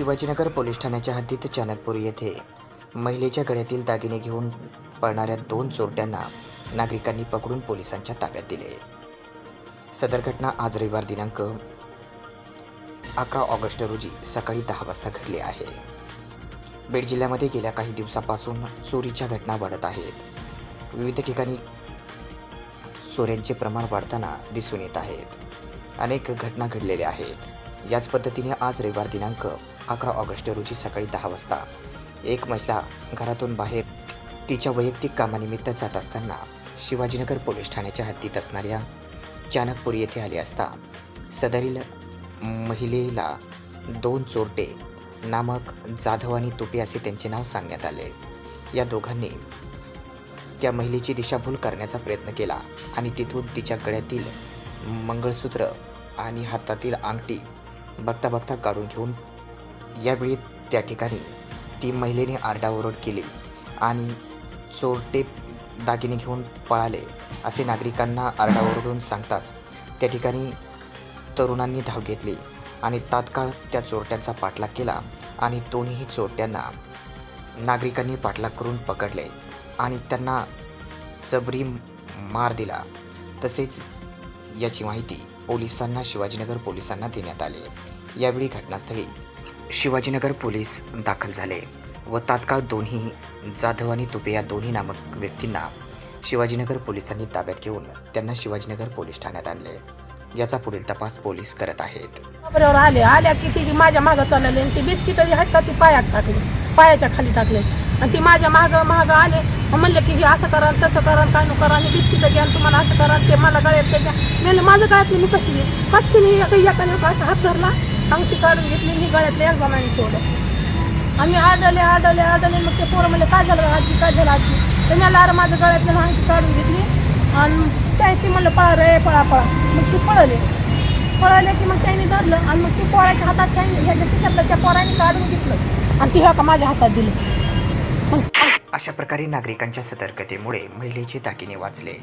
Shivajinagar police ठाण्याच्या हद्दीत चानकपूर येथे महिलेच्या गळ्यातील दागिने घेऊन पळणाऱ्या दोन चोरट्यांना नागरिकांनी पकडून पोलिसांच्या ताब्यात दिले. सदर घटना आज रविवार दिनांक अकरा ऑगस्ट रोजी सकाळी दहा वाजता घडली आहे. बीड जिल्ह्यामध्ये गेल्या काही दिवसापासून चोरीच्या घटना वाढत आहेत. विविध ठिकाणी चोऱ्यांचे प्रमाण वाढताना दिसून येत आहेत. अनेक घटना घडलेल्या आहेत. याच पद्धतीने आज रविवार दिनांक अकरा ऑगस्ट रोजी सकाळी दहा वाजता एक महिला घरातून बाहेर तिच्या वैयक्तिक कामानिमित्त जात असताना शिवाजीनगर पोलीस ठाण्याच्या हद्दीत असणाऱ्या चाणकपूर येथे आले असता सदरील महिलेला दोन चोरटे नामक जाधव आणि तुपे असे त्यांचे नाव सांगण्यात आले. या दोघांनी त्या महिलेची दिशाभूल करण्याचा प्रयत्न केला आणि तिथून तिच्या गळ्यातील मंगळसूत्र आणि हातातील अंगठी बघता बघता काढून घेऊन यावेळी त्या ठिकाणी ती महिलेने आरडाओरड केली आणि चोरटे दागिने घेऊन पळाले असे नागरिकांना आरडाओरडून सांगताच त्या ठिकाणी तरुणांनी धाव घेतली आणि तात्काळ त्या चोरट्यांचा पाठलाग केला आणि दोन्ही चोरट्यांना नागरिकांनी पाठलाग करून पकडले आणि त्यांना जबरी मार दिला. तसेच याची माहिती पोलिसांना शिवाजीनगर पोलिसांना देण्यात आली. यावेळी घटनास्थळी शिवाजीनगर पोलीस दाखल झाले व तात्काळ दोन्ही जाधव आणि तुपे या दोन्ही नामक व्यक्तींना शिवाजीनगर पोलिसांनी ताब्यात घेऊन त्यांना शिवाजीनगर पोलीस ठाण्यात आणले. याचा पुढील तपास पोलीस करत आहेत. बरोबर आले आल्या की ती माझ्या मागं चालले आणि ती बिस्किट आहेत का ती पायात टाकली पायाच्या खाली टाकले. आणि ती माझ्या मागं मागं आले. म्हणलं की हे असं करा आणि तसं करा काय नको करा. आणि बिस्किट घ्या आणि तुम्हाला असं करा ते मला गळ्यात घ्या. म्हणलं माझं गळ्यातली मी कशी घे पचकीने एका असा हात धरला. अंगठी काढून घेतली मी ही गळ्यातले एक जणांनी तोडलं आम्ही आडले आडले आडले मग ते पोरं म्हणले काय झालं आजी काय झालं आजी तर मी माझ्या माझं गळ्यातलं अंगठी काढून घेतली आणि त्या ती म्हणलं पळा रे पळा पळा मग ती पळले पळाले की मग त्यांनी धरलं आणि मग ती पोळ्याच्या हातात त्यांनी ह्याच्या खिशातलं त्या पोराने काढून घेतलं आणि ती ह्या का माझ्या हातात दिलं अशा प्रकारे नागरिकांच्या सतर्कतेमुळे महिलेचे दागिने वाचले